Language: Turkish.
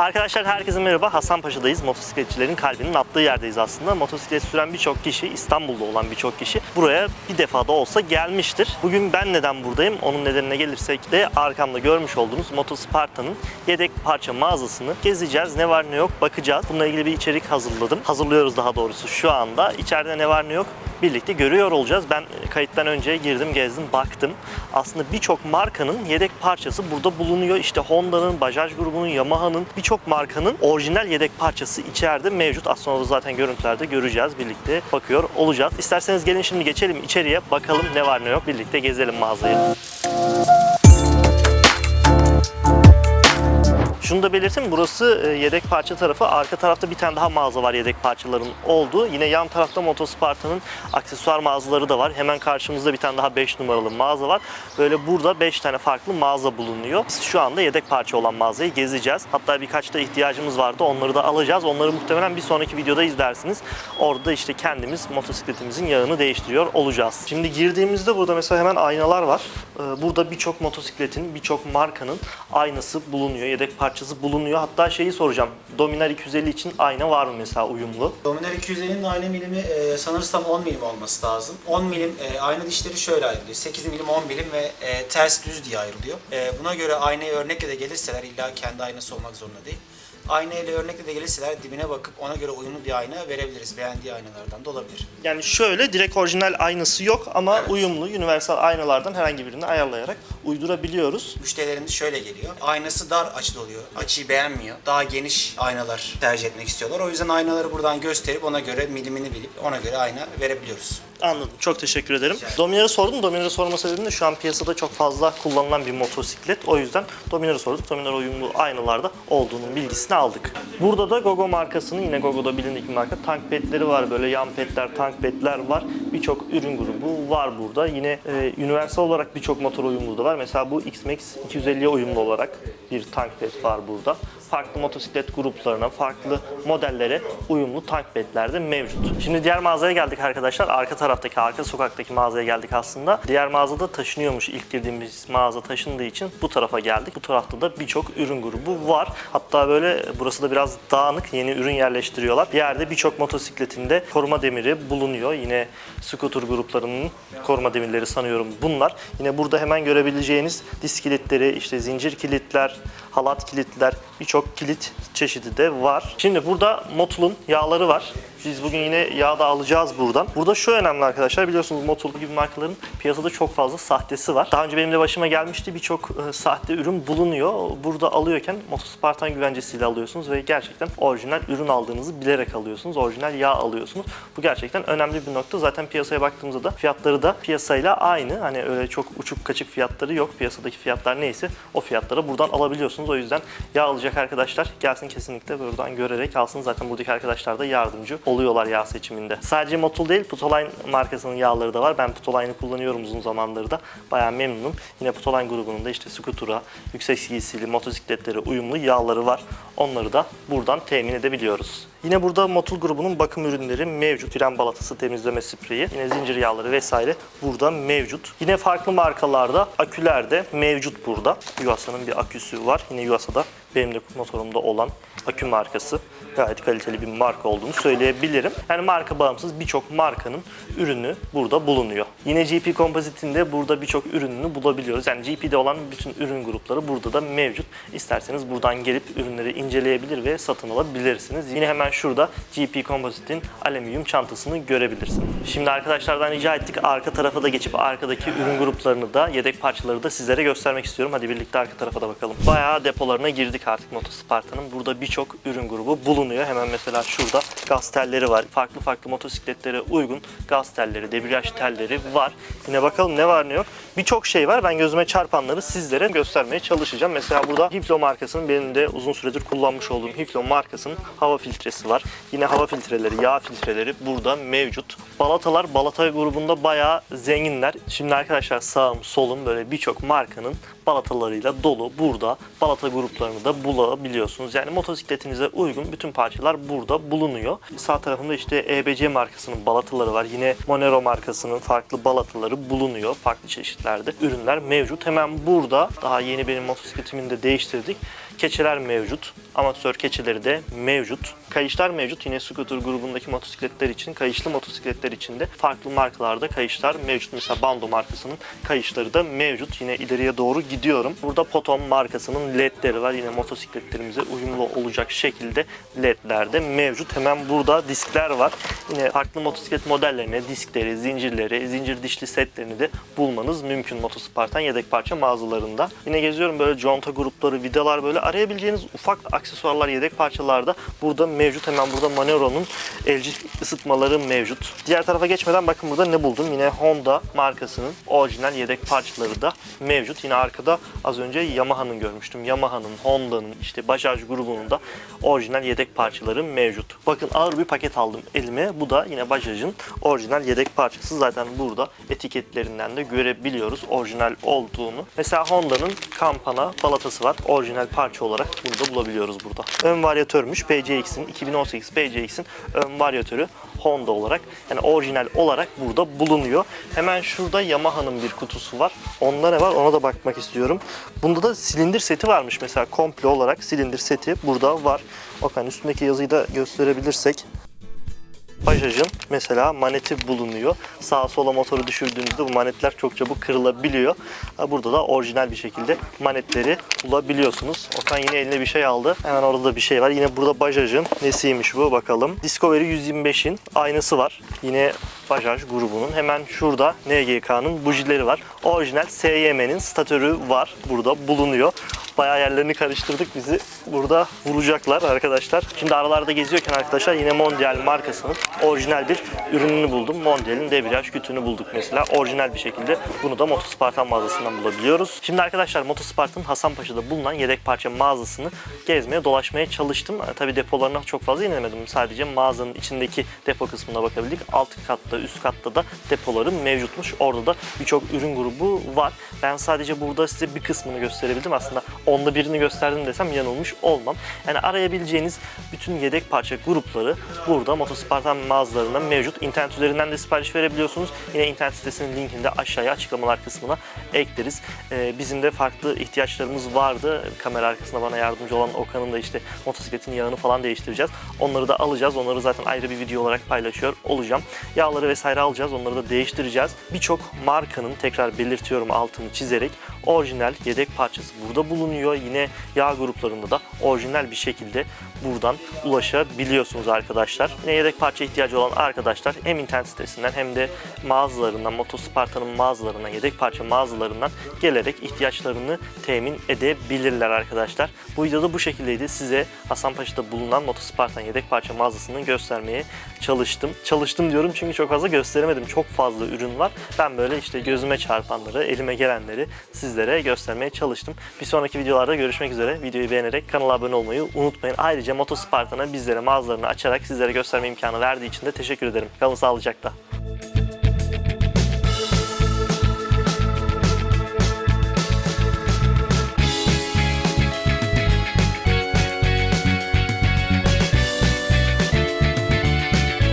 Arkadaşlar herkese merhaba. Hasanpaşa'dayız. Motosikletçilerin kalbinin attığı yerdeyiz aslında. Motosiklet süren birçok kişi, İstanbul'da olan birçok kişi buraya bir defa da olsa gelmiştir. Bugün ben neden buradayım? Onun nedenine gelirsek de arkamda görmüş olduğunuz Motosparta'nın yedek parça mağazasını gezeceğiz. Ne var ne yok bakacağız. Bununla ilgili bir içerik hazırladım. Hazırlıyoruz daha doğrusu şu anda. İçeride ne var ne yok birlikte görüyor olacağız. Ben kayıttan önce girdim, gezdim, baktım. Aslında birçok markanın yedek parçası burada bulunuyor. İşte Honda'nın, Bajaj grubunun, Yamaha'nın birçok markanın orijinal yedek parçası içeride mevcut. Az sonra zaten görüntülerde göreceğiz. Birlikte bakıyor olacağız. İsterseniz gelin şimdi geçelim içeriye. Bakalım ne var ne yok. Birlikte gezelim mağazayı. Şunu da belirteyim burası e, yedek parça tarafı. Arka tarafta bir tane daha mağaza var yedek parçaların olduğu. Yine yan tarafta Motosparta'nın aksesuar mağazaları da var. Hemen karşımızda bir tane daha 5 numaralı mağaza var. Böyle burada 5 tane farklı mağaza bulunuyor. Biz şu anda yedek parça olan mağazayı gezeceğiz. Hatta birkaç da ihtiyacımız vardı. Onları da alacağız. Onları muhtemelen bir sonraki videoda izlersiniz. Orada işte kendimiz motosikletimizin yağını değiştiriyor olacağız. Şimdi girdiğimizde burada mesela hemen aynalar var. Ee, Burada birçok motosikletin, birçok markanın aynası bulunuyor. Yedek parçası bulunuyor. Hatta şeyi soracağım. Dominar 250 için ayna var mı mesela uyumlu? Dominar 250'nin ayna milimi e, sanırsam 10 milim olması lazım. 10 milim e, ayna dişleri şöyle ayrılıyor. 8 milim, 10 milim ve e, ters düz diye ayrılıyor. E, buna göre aynaya örnekle de gelirseler illa kendi aynası olmak zorunda değil. Ayna ile örnekle de gelirseler dibine bakıp ona göre uyumlu bir ayna verebiliriz. Beğendiği aynalardan da olabilir. Yani şöyle direkt orijinal aynası yok ama Evet. uyumlu universal aynalardan herhangi birini ayarlayarak uydurabiliyoruz. Müşterilerimiz şöyle geliyor. Aynası dar açıda oluyor. Açıyı beğenmiyor. Daha geniş aynalar tercih etmek istiyorlar. O yüzden aynaları buradan gösterip ona göre milimini bilip ona göre ayna verebiliyoruz. Anladım. Çok teşekkür ederim. Dominar'ı sordum. Dominar'ı sorma sebebim de şu an piyasada çok fazla kullanılan bir motosiklet. O yüzden Dominar'ı sorduk. Dominar uyumlu aynalarda olduğunun bilgisini aldık. Burada da Gogo markasının yine Gogo'da bilindik bir marka. Tank pedleri var. Böyle yan pedler, tank pedler var. Birçok ürün grubu var burada. Yine e, universal olarak birçok motor uyumlu da var. Mesela bu X-Max 250'ye uyumlu olarak bir tank ped var burada. Farklı motosiklet gruplarına, farklı modellere uyumlu tank pedler de mevcut. Şimdi diğer mağazaya geldik arkadaşlar. Arka taraftaki, arka sokaktaki mağazaya geldik aslında. Diğer mağazada taşınıyormuş. İlk girdiğimiz mağaza taşındığı için bu tarafa geldik. Bu tarafta da birçok ürün grubu var. Hatta böyle burası da biraz dağınık. Yeni ürün yerleştiriyorlar. Bir yerde birçok motosikletinde koruma demiri bulunuyor. Yine scooter gruplarının koruma demirleri sanıyorum bunlar. Yine burada hemen görebileceğiniz disk kilitleri, işte zincir kilitler, halat kilitler, birçok kilit çeşidi de var. Şimdi burada Motul'un yağları var. Biz bugün yine yağ da alacağız buradan. Burada şu önemli arkadaşlar biliyorsunuz Motul gibi markaların piyasada çok fazla sahtesi var. Daha önce benim de başıma gelmişti birçok e, sahte ürün bulunuyor. Burada alıyorken Motospartan güvencesiyle alıyorsunuz ve gerçekten orijinal ürün aldığınızı bilerek alıyorsunuz. Orijinal yağ alıyorsunuz. Bu gerçekten önemli bir nokta. Zaten piyasaya baktığımızda da fiyatları da piyasayla aynı. Hani öyle çok uçuk kaçık fiyatları yok. Piyasadaki fiyatlar neyse o fiyatlara buradan alabiliyorsunuz. O yüzden yağ alacak arkadaşlar gelsin kesinlikle buradan görerek alsın. Zaten buradaki arkadaşlar da yardımcı oluyorlar yağ seçiminde. Sadece Motul değil Putoline markasının yağları da var. Ben Putoline'ı kullanıyorum uzun zamandır da. Bayağı memnunum. Yine Putoline grubunun da işte skutura, yüksek giysili motosikletlere uyumlu yağları var. Onları da buradan temin edebiliyoruz. Yine burada Motul grubunun bakım ürünleri mevcut. Fren balatası, temizleme spreyi, yine zincir yağları vesaire burada mevcut. Yine farklı markalarda aküler de mevcut burada. Yuasa'nın bir aküsü var. Yine Yuasa'da benim de motorumda olan akü markası gayet kaliteli bir marka olduğunu söyleyebilirim. Yani marka bağımsız birçok markanın ürünü burada bulunuyor. Yine GP Composite'in de burada birçok ürününü bulabiliyoruz. Yani GP'de olan bütün ürün grupları burada da mevcut. İsterseniz buradan gelip ürünleri inceleyebilir ve satın alabilirsiniz. Yine hemen şurada GP Composite'in alüminyum çantasını görebilirsin. Şimdi arkadaşlardan rica ettik arka tarafa da geçip arkadaki ürün gruplarını da yedek parçaları da sizlere göstermek istiyorum. Hadi birlikte arka tarafa da bakalım. Bayağı depolarına girdik artık Motosparta'nın. Burada birçok ürün grubu bulunuyor. Hemen mesela şurada gaz telleri var. Farklı farklı motosikletlere uygun gaz telleri, debriyaj telleri var. Yine bakalım ne var ne yok. Birçok şey var. Ben gözüme çarpanları sizlere göstermeye çalışacağım. Mesela burada Hiflo markasının benim de uzun süredir kullanmış olduğum Hiflo markasının hava filtresi var. Yine hava filtreleri, yağ filtreleri burada mevcut. Balatalar Balata grubunda bayağı zenginler. Şimdi arkadaşlar sağım solum böyle birçok markanın balatalarıyla dolu. Burada balata gruplarını da bulabiliyorsunuz. Yani motosikletinize uygun bütün parçalar burada bulunuyor. Sağ tarafında işte EBC markasının balataları var. Yine Monero markasının farklı balataları bulunuyor. Farklı çeşitlerde ürünler mevcut. Hemen burada daha yeni benim motosikletimin de değiştirdik. Keçeler mevcut. Amatör keçeleri de mevcut. Kayışlar mevcut. Yine scooter grubundaki motosikletler için, kayışlı motosikletler için de farklı markalarda kayışlar mevcut. Mesela Bando markasının kayışları da mevcut. Yine ileriye doğru gidiyorum. Burada Potom markasının ledleri var. Yine motosikletlerimize uyumlu olacak şekilde ledler de mevcut. Hemen burada diskler var. Yine farklı motosiklet modellerine diskleri, zincirleri, zincir dişli setlerini de bulmanız mümkün Motospartan yedek parça mağazalarında. Yine geziyorum böyle conta grupları, vidalar böyle arayabileceğiniz ufak aksesuarlar, yedek parçalarda burada mevcut. Hemen burada Manero'nun LG ısıtmaları mevcut. Diğer tarafa geçmeden bakın burada ne buldum. Yine Honda markasının orijinal yedek parçaları da mevcut. Yine arkada az önce Yamaha'nın görmüştüm. Yamaha'nın, Honda'nın, işte Bajaj grubunun da orijinal yedek parçaları mevcut. Bakın ağır bir paket aldım elime. Bu da yine Bajaj'ın orijinal yedek parçası. Zaten burada etiketlerinden de görebiliyoruz orijinal olduğunu. Mesela Honda'nın kampana balatası var. Orijinal parça olarak bunu da bulabiliyoruz burada. Ön varyatörmüş. PCX'in 2018 PCX'in ön varyatörü Honda olarak yani orijinal olarak burada bulunuyor. Hemen şurada Yamaha'nın bir kutusu var. Onda ne var ona da bakmak istiyorum. Bunda da silindir seti varmış mesela komple olarak silindir seti burada var. Bakın üstündeki yazıyı da gösterebilirsek Bajaj'ın mesela maneti bulunuyor. Sağa sola motoru düşürdüğünüzde bu manetler çok çabuk kırılabiliyor. Burada da orijinal bir şekilde manetleri bulabiliyorsunuz. Okan yine eline bir şey aldı. Hemen orada da bir şey var. Yine burada Bajaj'ın nesiymiş bu bakalım. Discovery 125'in aynısı var. Yine Bajaj grubunun. Hemen şurada NGK'nın bujileri var. Orijinal SYM'nin statörü var. Burada bulunuyor. Bayağı yerlerini karıştırdık bizi. Burada vuracaklar arkadaşlar. Şimdi aralarda geziyorken arkadaşlar yine Mondial markasının orijinal bir ürününü buldum. Mondial'in debriyaj kütüğünü bulduk mesela. Orijinal bir şekilde bunu da Motospartan mağazasından bulabiliyoruz. Şimdi arkadaşlar Motospartan Hasanpaşa'da bulunan yedek parça mağazasını gezmeye dolaşmaya çalıştım. Tabi depolarına çok fazla inemedim. Sadece mağazanın içindeki depo kısmına bakabildik. Alt katta, üst katta da depoları mevcutmuş. Orada da birçok ürün grubu var. Ben sadece burada size bir kısmını gösterebildim. Aslında onda birini gösterdim desem yanılmış olmam. Yani arayabileceğiniz bütün yedek parça grupları burada Motospartan mağazalarında mevcut. İnternet üzerinden de sipariş verebiliyorsunuz. Yine internet sitesinin linkini de aşağıya açıklamalar kısmına ekleriz. Ee, bizim de farklı ihtiyaçlarımız vardı. Kamera arkasında bana yardımcı olan Okan'ın da işte motosikletin yağını falan değiştireceğiz. Onları da alacağız. Onları zaten ayrı bir video olarak paylaşıyor olacağım. Yağları vesaire alacağız. Onları da değiştireceğiz. Birçok markanın tekrar belirtiyorum altını çizerek orijinal yedek parçası burada bulunuyor. Yine yağ gruplarında da orijinal bir şekilde buradan ulaşabiliyorsunuz arkadaşlar. Yine yedek parça ihtiyacı olan arkadaşlar hem internet sitesinden hem de mağazalarından, Motospartan'ın mağazalarından, yedek parça mağazalarından gelerek ihtiyaçlarını temin edebilirler arkadaşlar. Bu videoda bu şekildeydi. Size Hasanpaşa'da bulunan Motospartan yedek parça mağazasını göstermeye çalıştım. Çalıştım diyorum çünkü çok fazla gösteremedim. Çok fazla ürün var. Ben böyle işte gözüme çarpanları, elime gelenleri sizlere göstermeye çalıştım. Bir sonraki videolarda görüşmek üzere. Videoyu beğenerek kanala abone olmayı unutmayın. Ayrıca Motospartan'a bizlere mağazalarını açarak sizlere gösterme imkanı verdiği için de teşekkür ederim. Kalın sağlıcakla.